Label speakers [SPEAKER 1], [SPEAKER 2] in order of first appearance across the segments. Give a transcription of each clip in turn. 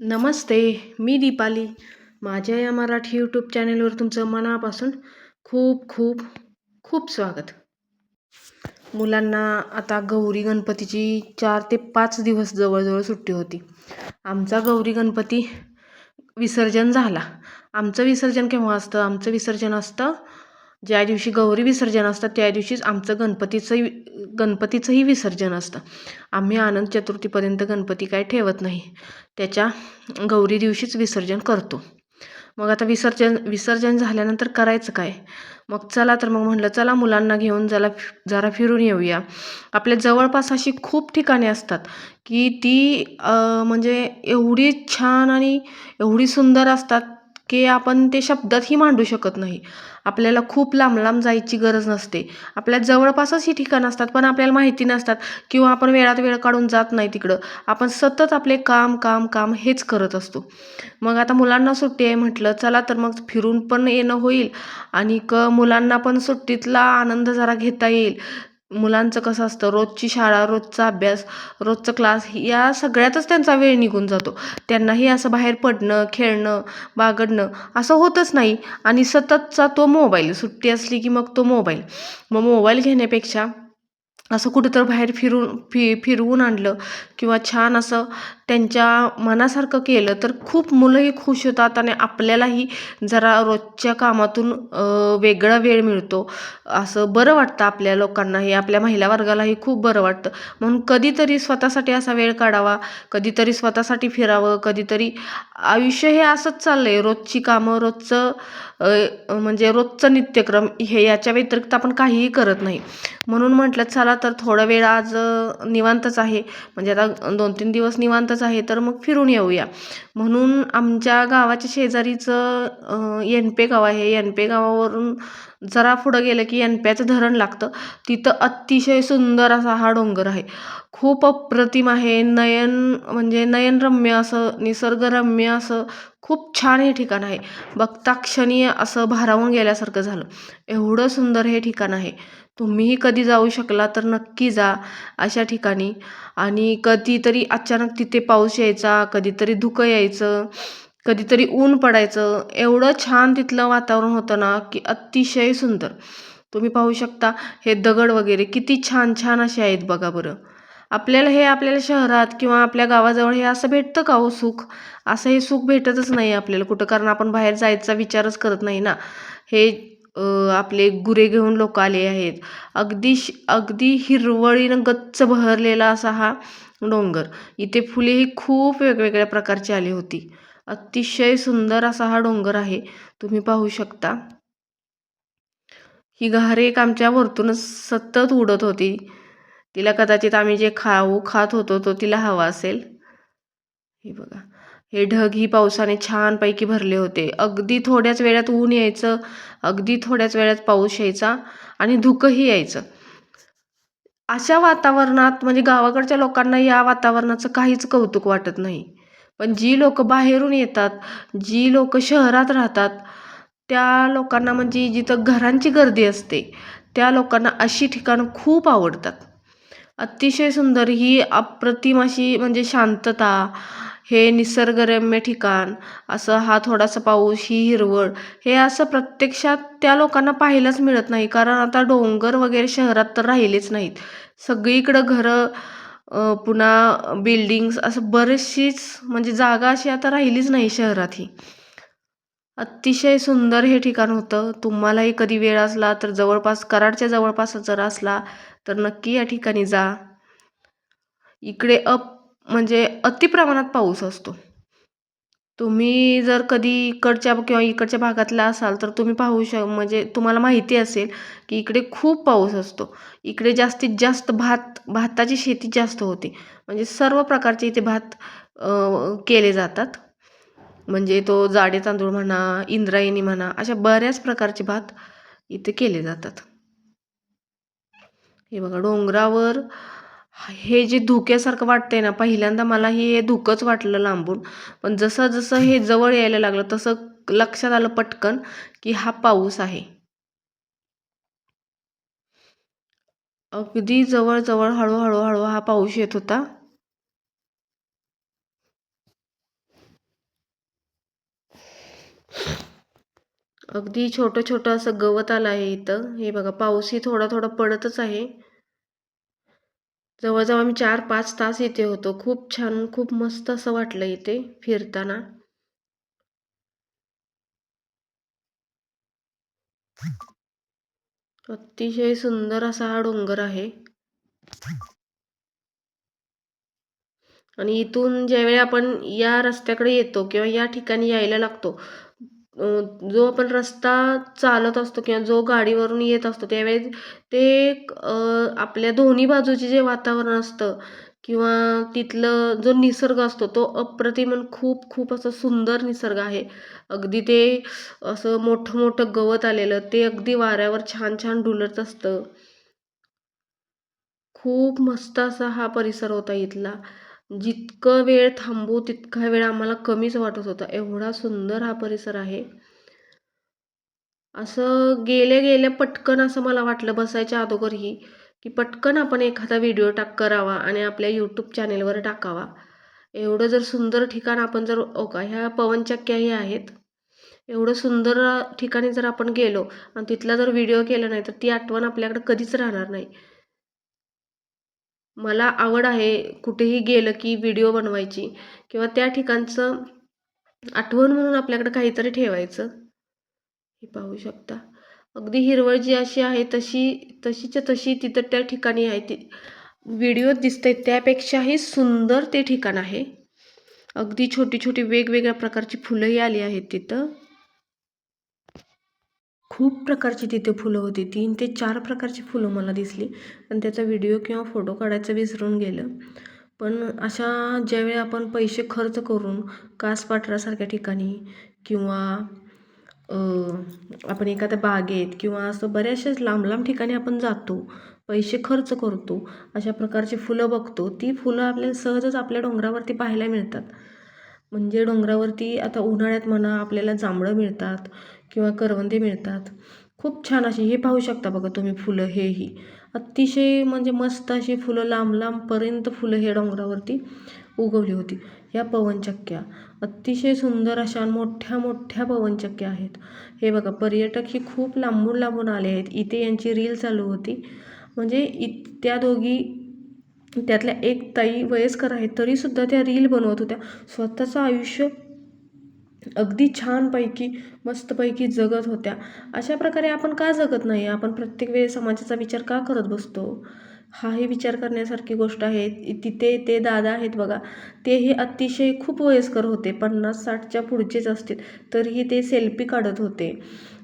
[SPEAKER 1] नमस्ते मी दीपाली. माझ्या या मराठी यूट्यूब चॅनेलवर तुमचं मनापासून खूप खूप खूप स्वागत. मुलांना आता गौरी गणपतीची चार ते पाच दिवस जवळजवळ सुट्टी होती. आमचा गौरी गणपती विसर्जन झाला. आमचं विसर्जन केव्हा असतं? आमचं विसर्जन असतं ज्या दिवशी गौरी विसर्जन असतं त्या दिवशीच आमचं गणपतीचं गणपतीचंही विसर्जन असतं. आम्ही आनंद चतुर्थीपर्यंत गणपती काय ठेवत नाही. त्याच्या गौरी दिवशीच विसर्जन करतो. मग आता विसर्जन विसर्जन झाल्यानंतर करायचं काय? मग चला तर मग म्हटलं चला मुलांना घेऊन जरा जरा फिरून येऊया. आपल्या जवळपास अशी खूप ठिकाणे असतात की ती म्हणजे एवढी छान आणि एवढी सुंदर असतात की आपण ते शब्दातही मांडू शकत नाही. आपल्याला खूप लांब लांब जायची गरज नसते. आपल्या जवळपासच ही ठिकाणं असतात पण आपल्याला माहिती नसतात किंवा आपण वेळात वेळ काढून जात नाही तिकडं. आपण सतत आपले काम काम काम हेच करत असतो. मग आता मुलांना सुट्टी आहे म्हटलं चला तर मग फिरून पण येणं होईल आणि क मुलांना पण सुट्टीतला आनंद जरा घेता येईल. मुलांचं कसं असतं रोजची शाळा रोजचा अभ्यास रोजचं क्लास या सगळ्यातच त्यांचा वेळ निघून जातो. त्यांनाही असं बाहेर पडणं खेळणं बागडणं असं होतच नाही. आणि सततचा तो मोबाईल सुट्टी असली की मग तो मोबाईल. मग मोबाईल घेण्यापेक्षा असं कुठं बाहेर फिरून फि फिरवून आणलं किंवा छान असं त्यांच्या मनासारखं केलं तर खूप मुलंही खुश होतात आणि आपल्यालाही जरा रोजच्या कामातून वेगळा वेळ मिळतो. असं बरं वाटतं आपल्या लोकांनाही आपल्या महिला वर्गालाही खूप बरं वाटतं. म्हणून कधीतरी स्वतःसाठी असा वेळ काढावा कधीतरी स्वतःसाठी फिरावं कधीतरी आयुष्य हे असंच चाललं आहे रोजची कामं रोजचं म्हणजे रोजचं नित्यक्रम हे याच्या व्यतिरिक्त आपण काहीही करत नाही. म्हणून म्हटलं चला तर थोडा वेळ आज निवांतच आहे. म्हणजे आता दोन तीन दिवस निवांत निवांतच आहे तर मग फिरून येऊया. म्हणून आमच्या गावाच्या शेजारीचं एनपे गाव आहे. एनपे गावावरून जरा पुढं गेलं की एनप्याचं धरण लागतं. तिथं अतिशय सुंदर असा हा डोंगर आहे. खूप अप्रतिम आहे. नयन म्हणजे नयनरम्य असं निसर्गरम्य असं खूप छान हे ठिकाण आहे. बघता क्षणी असं भारावून गेल्यासारखं झालं. एवढं सुंदर हे ठिकाण आहे. तुम्हीही कधी जाऊ शकला तर नक्की जा अशा ठिकाणी. आणि कधीतरी अचानक तिथे पाऊस यायचा कधीतरी धुकं यायचं कधीतरी ऊन पडायचं एवढं छान तिथलं वातावरण होतं ना की अतिशय सुंदर. तुम्ही पाहू शकता हे दगड वगैरे किती छान छान असे आहेत बघा बरं. आपल्याला हे आपल्याला शहरात किंवा आपल्या गावाजवळ हे असं भेटतं का हो सुख? असं हे सुख भेटतच नाही आपल्याला कुठं कारण आपण बाहेर जायचा विचारच करत नाही ना. हे आपले गुरे घेऊन लोक आले आहेत. अगदी अगदी हिरवळीनं गच्च बहरलेला असा हा डोंगर. इथे फुलेही खूप वेगवेगळ्या प्रकारची आली होती. अतिशय सुंदर असा हा डोंगर आहे. तुम्ही पाहू शकता. ही एक आमच्या वरतूनच सतत उडत होती. तिला कदाचित आम्ही जे खाऊ खात होतो तो तिला हवा असेल. हे बघा. हे ढग ही पावसाने छानपैकी भरले होते. अगदी थोड्याच वेळात ऊन यायचं अगदी थोड्याच वेळात पाऊस यायचा आणि धुकंही यायचं. अशा वातावरणात म्हणजे गावाकडच्या लोकांना या वातावरणाचं काहीच कौतुक वाटत नाही. पण जी लोक बाहेरून येतात जी लोक शहरात राहतात त्या लोकांना म्हणजे जिथं घरांची गर्दी असते त्या लोकांना अशी ठिकाणं खूप आवडतात. अतिशय सुंदर ही अप्रतिम अशी म्हणजे शांतता हे निसर्गरम्य ठिकाण असं हा थोडासा पाऊस ही हिरवळ हे असं प्रत्यक्षात त्या लोकांना पाहायलाच मिळत नाही. कारण आता डोंगर वगैरे शहरात तर राहिलेच नाहीत. सगळीकडं घरं पुन्हा बिल्डिंग्स असं बरेचशीच म्हणजे जागा अशी आता राहिलीच नाही शहरात ही. अतिशय सुंदर हे ठिकाण होतं. तुम्हालाही कधी वेळ असला तर जवळपास कराडच्या जवळपास जर असला तर नक्की या ठिकाणी जा. इकडे अप म्हणजे अति प्रमाणात पाऊस असतो. तुम्ही जर कधी इकडच्या किंवा इकडच्या भागातला असाल तर तुम्ही पाहू श म्हणजे तुम्हाला माहिती असेल की इकडे खूप पाऊस असतो. इकडे जास्तीत जास्त भात भाताची शेती जास्त होते. म्हणजे सर्व प्रकारचे इथे भात केले जातात. म्हणजे तो जाडे तांदूळ म्हणा इंद्रायणी म्हणा अशा बऱ्याच प्रकारचे भात इथे केले जातात. हे बघा डोंगरावर हे जे धुक्यासारखं वाटतंय ना पहिल्यांदा मला हे धुकंच वाटलं लांबून. पण जसं जसं हे जवळ यायला लागलं तसं लक्षात आलं पटकन की हा पाऊस आहे. अगदी जवळजवळ हळूहळू हळू हा पाऊस येत होता. अगदी छोटं छोटं असं गवत आलं आहे इथं. हे बघा पाऊसही थोडा थोडा पडतच आहे. जवळजवळ आम्ही चार पाच तास इथे होतो. खूप छान खूप मस्त असं वाटलं इथे फिरताना. अतिशय सुंदर असा हा डोंगर आहे. आणि इथून ज्यावेळी आपण या रस्त्याकडे येतो किंवा या ठिकाणी यायला लागतो जो आपण रस्ता चालत असतो किंवा जो गाडीवरून येत असतो त्यावेळी ते आपल्या दोन्ही बाजूचे जे वातावरण असतं किंवा तिथलं जो निसर्ग असतो तो अप्रतिम खूप खूप असं सुंदर निसर्ग आहे. अगदी ते असं मोठं मोठं गवत आलेलं ते अगदी वाऱ्यावर छान छान डुलत असतं. खूप मस्त असा हा परिसर होता इथला. जितकं वेळ थांबू तितका वेळ आम्हाला कमीच वाटत होता. एवढा सुंदर हा परिसर आहे. असं गेले गेले पटकन असं मला वाटलं बसायच्या अगोदरही की पटकन आपण एखादा व्हिडिओ टाक करावा आणि आपल्या यूट्यूब चॅनेलवर टाकावा. एवढं जर सुंदर ठिकाण आपण जर ओका ह्या पवनचक्क्याही आहेत. एवढं सुंदर ठिकाणी जर आपण गेलो आणि तिथला जर व्हिडिओ केला नाही तर ती आठवण आपल्याकडे कधीच राहणार नाही. मला आवड आहे कुठेही गेलं की व्हिडिओ बनवायची किंवा त्या ठिकाणचं आठवण म्हणून आपल्याकडे काहीतरी ठेवायचं. हे पाहू शकता. अगदी हिरवळ जी अशी आहे तशी तशीच्या तशी तिथं त्या ठिकाणी आहे ती. व्हिडिओ दिसते त्यापेक्षाही सुंदर ते ठिकाण आहे. अगदी छोटी छोटी वेगवेगळ्या प्रकारची फुलंही आली आहेत तिथं. खूप प्रकारची तिथे फुलं होती. तीन ते चार प्रकारची फुलं मला दिसली. पण त्याचा व्हिडिओ किंवा फोटो काढायचं विसरून गेलं. पण अशा ज्यावेळी आपण पैसे खर्च करून कासपाठरासारख्या ठिकाणी किंवा आपण एखाद्या बागेत किंवा असं बऱ्याचशाच लांब लांब ठिकाणी आपण जातो पैसे खर्च करतो अशा प्रकारची फुलं बघतो ती फुलं आपल्याला सहजच आपल्या डोंगरावरती पाहायला मिळतात. म्हणजे डोंगरावरती आता उन्हाळ्यात म्हणा आपल्याला जांभळं मिळतात किंवा करवंदे मिळतात. खूप छान अशी हे पाहू शकता बघा तुम्ही फुलं हेही अतिशय म्हणजे मस्त अशी फुलं लांब लांबपर्यंत फुलं हे डोंगरावरती उगवली होती. या पवनचक्क्या. अतिशय सुंदर अशा मोठ्या मोठ्या पवनचक्क्या आहेत. हे बघा पर्यटक ही खूप लांबून लांबून आले आहेत. इथे यांची रील चालू होती. म्हणजे इ त्या दोघी त्यातल्या एक ताई वयस्कर आहेत तरीसुद्धा त्या रील बनवत होत्या. स्वतःचं आयुष्य अगदी छानपैकी मस्तपैकी जगत होत्या. अशा प्रकारे आपण का जगत नाही? आपण प्रत्येक वेळी समाजाचा विचार का करत बसतो? हाही विचार करण्यासारखी गोष्ट आहे. तिथे ते दादा आहेत बघा. तेही अतिशय खूप वयस्कर होते. पन्नास साठच्या पुढचेच असतील. तरीही ते सेल्फी काढत होते.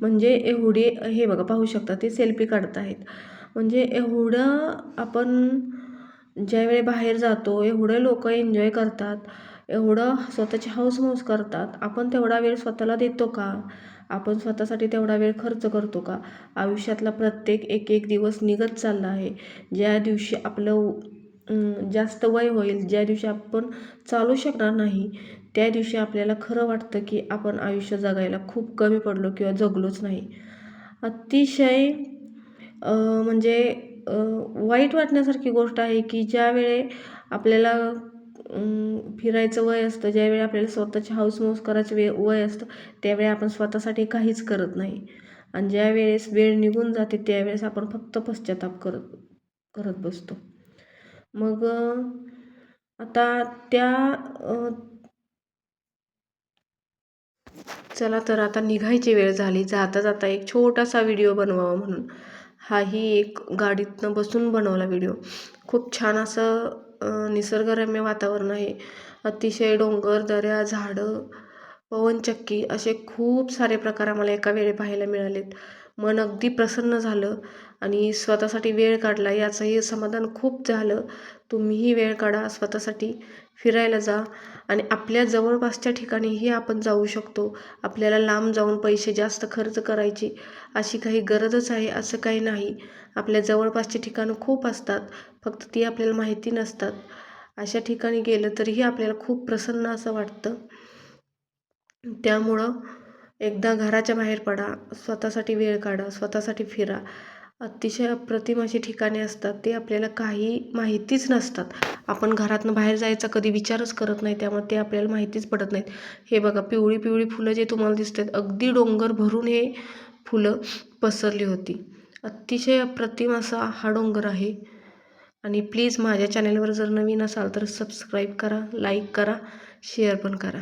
[SPEAKER 1] म्हणजे एवढे हे बघा पाहू शकता ते सेल्फी काढत आहेत. म्हणजे एवढं आपण ज्यावेळी बाहेर जातो एवढे लोक एन्जॉय करतात. एवढं स्वतःची हौसमौस करतात. आपण तेवढा वेळ स्वतःला देतो का? आपण स्वतःसाठी तेवढा वेळ खर्च करतो का? आयुष्यातला प्रत्येक एक एक दिवस निघत चालला आहे. ज्या दिवशी आपलं जास्त वय होईल ज्या दिवशी आपण चालू शकणार नाही त्या दिवशी आपल्याला खरं वाटतं की आपण आयुष्य जगायला खूप कमी पडलो किंवा जगलोच नाही. अतिशय म्हणजे वाईट वाटण्यासारखी गोष्ट आहे की ज्यावेळे आपल्याला फिरायचं वय असतं ज्यावेळी आपल्याला स्वतःची हाऊसमौस करायचं वे वय असतं त्यावेळी आपण स्वतःसाठी काहीच करत नाही. आणि ज्या वेळेस वेळ निघून जाते त्यावेळेस आपण फक्त पश्चाताप करत करत बसतो. मग आता त्या चला तर आता निघायची वेळ झाली. जाता जाता एक छोटासा व्हिडिओ बनवावा म्हणून. हाही एक गाडीतनं बसून बनवला व्हिडिओ खूप छान असं निसर्गरम्य वातावरण आहे. अतिशय डोंगर दऱ्या झाडं पवनचक्की असे खूप सारे प्रकार आम्हाला एका वेळी पाहायला मिळालेत. मन अगदी प्रसन्न झालं आणि स्वतःसाठी वेळ काढला याचंही समाधान खूप झालं. तुम्हीही वेळ काढा स्वतःसाठी. फिरायला जा. आणि आपल्या जवळपासच्या ठिकाणीही आपण जाऊ शकतो. आपल्याला लांब जाऊन पैसे जास्त खर्च करायची अशी काही गरजच आहे असं काही नाही. आपल्या जवळपासची ठिकाणं खूप असतात. फक्त ती आपल्याला माहिती नसतात. अशा ठिकाणी गेलं तरीही आपल्याला खूप प्रसन्न असं वाटतं. त्यामुळं एकदा घराच्या बाहेर पडा. स्वतःसाठी वेळ काढा. स्वतःसाठी फिरा. अतिशय अप्रतिम अशी ठिकाणे असतात ते आपल्याला काही माहितीच नसतात. आपण घरातनं बाहेर जायचा कधी विचारच करत नाही त्यामुळे ते आपल्याला माहितीच पडत नाहीत. हे बघा पिवळी पिवळी फुलं जे तुम्हाला दिसत आहेत अगदी डोंगर भरून हे फुलं पसरली होती. अतिशय अप्रतिम असा हा डोंगर आहे. आणि प्लीज माझ्या चॅनेलवर जर नवीन असाल तर सबस्क्राईब करा लाईक करा शेअर पण करा.